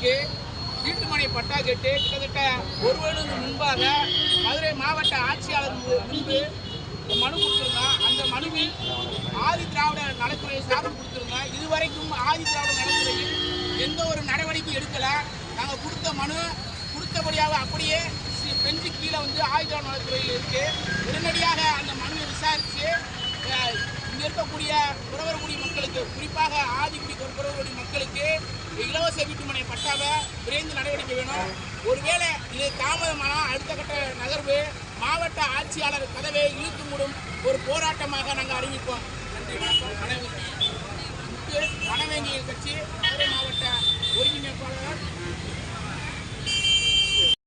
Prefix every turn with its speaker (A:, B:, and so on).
A: பகுதிக்கு வீட்டுமனை பட்டா கேட்டு கிட்டத்தட்ட ஒரு வருடத்துக்கு முன்பாக மதுரை மாவட்ட ஆட்சியாளர் முன்பு மனு கொடுத்துருந்தோம் அந்த மனுவில் ஆதி திராவிட நலத்துறையை சாதம் கொடுத்துருந்தோம் இதுவரைக்கும் ஆதி திராவிட நலத்துறையில் எந்த ஒரு நடவடிக்கையும் எடுக்கலை. நாங்கள் கொடுத்த மனு கொடுத்தபடியாக அப்படியே பெஞ்சு கீழே வந்து ஆதி திராவிட நலத்துறையில் இருக்குது உடனடியாக அந்த மனுவை விசாரித்து இங்கே இருக்கக்கூடிய உறவரக்கூடிய மக்களுக்கு குறிப்பாக வீட்டுமனை பட்டாவை விரைந்து நடவடிக்கை வேணும். ஒருவேளை இது தாமதமானால் அடுத்த கட்ட நகர்வு மாவட்ட ஆட்சியாளர் கதவை இழுத்து மூடும் ஒரு போராட்டமாக நாங்கள் அறிவிப்போம். நன்றி வணக்கம். வனவேங்கி கட்சி